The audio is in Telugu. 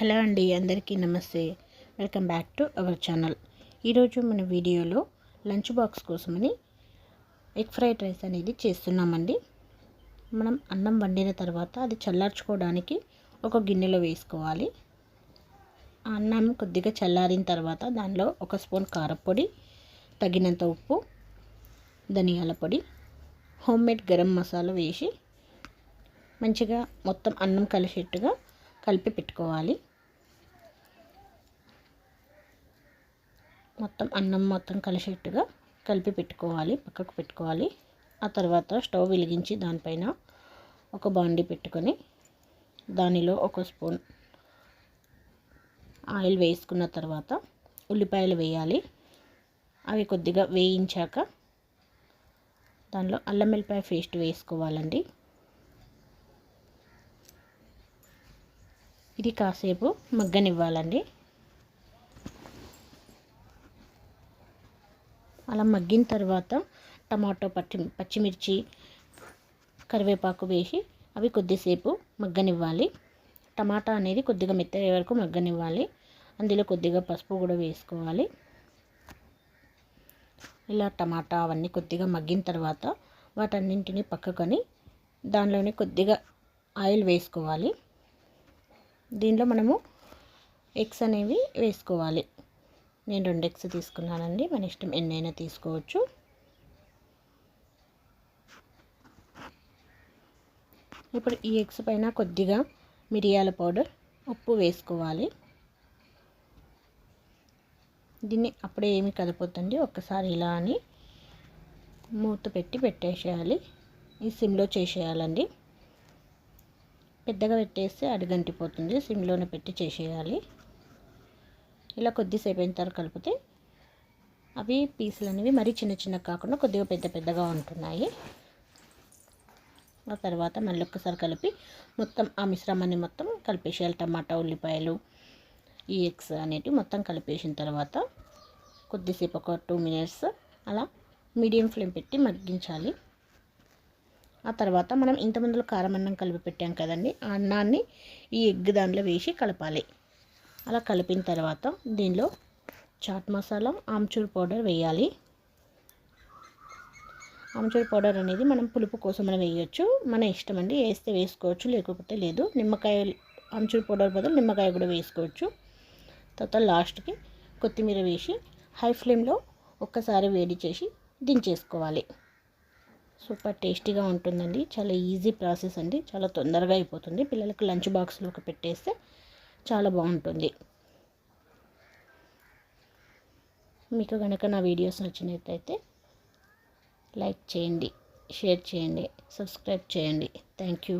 హలో అండి అందరికీ నమస్తే. Welcome back to our channel. ఈరోజు మన వీడియోలో లంచ్ బాక్స్ కోసమని ఎగ్ ఫ్రైడ్ రైస్ అనేది చేస్తున్నామండి. మనం అన్నం వండిన తర్వాత అది చల్లార్చుకోవడానికి ఒక గిన్నెలో వేసుకోవాలి. ఆ అన్నం కొద్దిగా చల్లారిన తర్వాత దానిలో ఒక స్పూన్ కారపొడి తగినంత ఉప్పు ధనియాల పొడి హోమ్ మేడ్ గరం మసాలా వేసి మంచిగా మొత్తం అన్నం కలిసేట్టుగా కలిపి పెట్టుకోవాలి. మొత్తం అన్నం మొత్తం కలిసేట్టుగా కలిపి పెట్టుకోవాలి పక్కకు పెట్టుకోవాలి. ఆ తర్వాత స్టవ్ వెలిగించి దానిపైన ఒక బాండి పెట్టుకొని దానిలో ఒక స్పూన్ ఆయిల్ వేసుకున్న తర్వాత ఉల్లిపాయలు వేయాలి. అవి కొద్దిగా వేయించాక దానిలో అల్లం వెల్లిపాయ పేస్ట్ వేసుకోవాలండి. ఇది కాసేపు మగ్గనివ్వాలండి. అలా మగ్గిన తర్వాత టమాటో పచ్చి పచ్చిమిర్చి కరివేపాకు వేసి అవి కొద్దిసేపు మగ్గనివ్వాలి. టమాటా అనేది కొద్దిగా మెత్తయ్యే వరకు మగ్గనివ్వాలి. అందులో కొద్దిగా పసుపు కూడా వేసుకోవాలి. ఇలా టమాటా అవన్నీ కొద్దిగా మగ్గిన తర్వాత వాటన్నింటినీ పక్కకొని దానిలోనే కొద్దిగా ఆయిల్ వేసుకోవాలి. దీనిలో మనము ఎగ్స్ అనేవి వేసుకోవాలి. నేను రెండు ఎగ్స్ తీసుకున్నానండి. మన ఇష్టం ఎన్నైనా తీసుకోవచ్చు. ఇప్పుడు ఈ ఎగ్స్ పైన కొద్దిగా మిరియాల పౌడర్ ఉప్పు వేసుకోవాలి. దీన్ని అప్పుడే ఏమి కదపోతుంది ఒక్కసారి ఇలా అని మూత పెట్టి పెట్టేసేయాలి. ఈ సిమ్లో చేసేయాలండి. పెద్దగా పెట్టేస్తే అడుగంటిపోతుంది. సిమ్లోనే పెట్టి చేసేయాలి. ఇలా కొద్దిసేపు అయిన తర్వాత కలిపితే అవి పీసులు అనేవి మరీ చిన్న చిన్న కాకుండా కొద్దిగా పెద్ద పెద్దగా ఉంటున్నాయి. ఆ తర్వాత మళ్ళీ ఒక్కసారి కలిపి మొత్తం ఆ మిశ్రమాన్ని మొత్తం కలిపేసేయాలి. టమాటా ఉల్లిపాయలు ఈ ఎగ్స్ అనేటివి మొత్తం కలిపేసిన తర్వాత కొద్దిసేపు ఒక టూ మినిట్స్ అలా మీడియం ఫ్లేమ్ పెట్టి మగ్గించాలి. ఆ తర్వాత మనం ఇంతమందిలో కారం అన్నం కలిపి పెట్టాం కదండి ఆ అన్నాన్ని ఈ ఎగ్ దాంట్లో వేసి కలపాలి. అలా కలిపిన తర్వాత దీనిలో చాట్ మసాలా ఆమ్చూర్ పౌడర్ వేయాలి. ఆమ్చూర్ పౌడర్ అనేది మనం పులుపు కోసం మనం వేయచ్చు. మన ఇష్టం అండి వేస్తే వేసుకోవచ్చు లేకపోతే లేదు. నిమ్మకాయ ఆమ్చూర్ పౌడర్ బదులు నిమ్మకాయ కూడా వేసుకోవచ్చు. తర్వాత లాస్ట్కి కొత్తిమీర వేసి హై ఫ్లేమ్లో ఒక్కసారి వేడి చేసి దించేసుకోవాలి. సూపర్ టేస్టీగా ఉంటుందండి. చాలా ఈజీ ప్రాసెస్ అండి. చాలా తొందరగా అయిపోతుంది. పిల్లలకు లంచ్ బాక్స్లోకి పెట్టేస్తే చాలా బాగుంటుంది. మీకు కనుక నా వీడియోస్ నచ్చినట్లయితే లైక్ చేయండి షేర్ చేయండి సబ్స్క్రైబ్ చేయండి. Thank you.